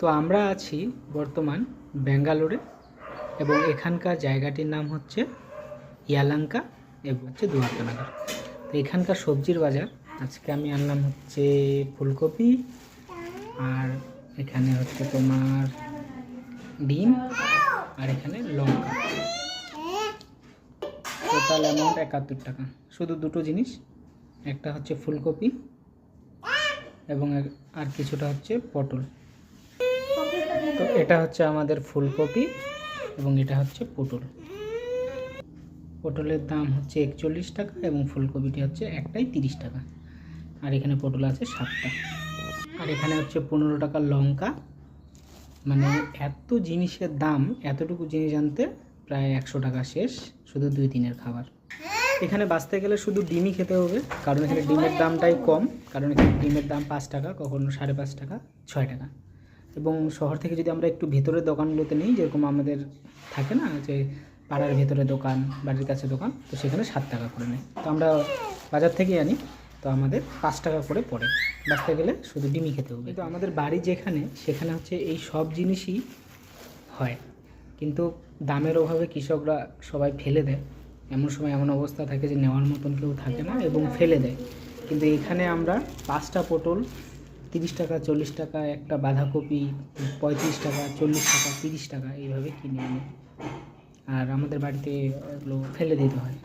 তো আমরা আছি বর্তমান ব্যাঙ্গালোরে এবং এখানকার জায়গাটির নাম হচ্ছে ইয়ালাঙ্কা এবং হচ্ছে দুয়ারকানাগর। তো এখানকার সবজির বাজার, আজকে আমি আনলাম হচ্ছে ফুলকপি আর এখানে হচ্ছে তোমার ডিম আর এখানে লঙ্কা। টোটাল অ্যামাউন্ট একাত্তর টাকা। শুধু দুটো জিনিস, একটা হচ্ছে ফুলকপি এবং আর কিছুটা হচ্ছে পটল। তো এটা হচ্ছে আমাদের ফুলকপি এবং এটা হচ্ছে পটল। পটলের দাম হচ্ছে একচল্লিশ টাকা এবং ফুলকপিটি হচ্ছে একটাই তিরিশ টাকা। আর এখানে পটল আছে সাতটা। আর এখানে হচ্ছে পনেরো টাকা লঙ্কা। মানে এত জিনিসের দাম, এতটুকু জিনিস আনতে প্রায় একশো টাকা শেষ, শুধু দুই দিনের খাবার। এখানে বাঁচতে গেলে শুধু ডিমই খেতে হবে, কারণ এখানে ডিমের দামটাই কম, কারণ এখানে ডিমের দাম পাঁচ টাকা, কখনো সাড়ে পাঁচ টাকা, ছয় টাকা। এবং শহর থেকে যদি আমরা একটু ভেতরের দোকানগুলোতে নিই, যেরকম আমাদের থাকে না, যে পাড়ার ভেতরে দোকান, বাড়ির কাছে দোকান, তো সেখানে সাত টাকা করে নেয়। তো আমরা বাজার থেকে আনি, তো আমাদের পাঁচ টাকা করে পড়ে। বাঁচতে গেলে শুধু ডিমই খেতে হবে। তো আমাদের বাড়ি যেখানে, সেখানে হচ্ছে এই সব জিনিসই হয়। কিন্তু দামের অভাবে কৃষকরা সবাই ফেলে দেয়। এমন সময় এমন অবস্থা থাকে যে নেওয়ার মতন কেউ থাকে না এবং ফেলে দেয়। কিন্তু এখানে আমরা পাঁচটা পটল তিরিশ টাকা, চল্লিশ টাকা, একটা বাঁধাকপি পঁয়ত্রিশ টাকা, চল্লিশ টাকা, তিরিশ টাকা, এইভাবে কিনে আনি আর আমাদের বাড়িতে এগুলো ফেলে দিতে হয়।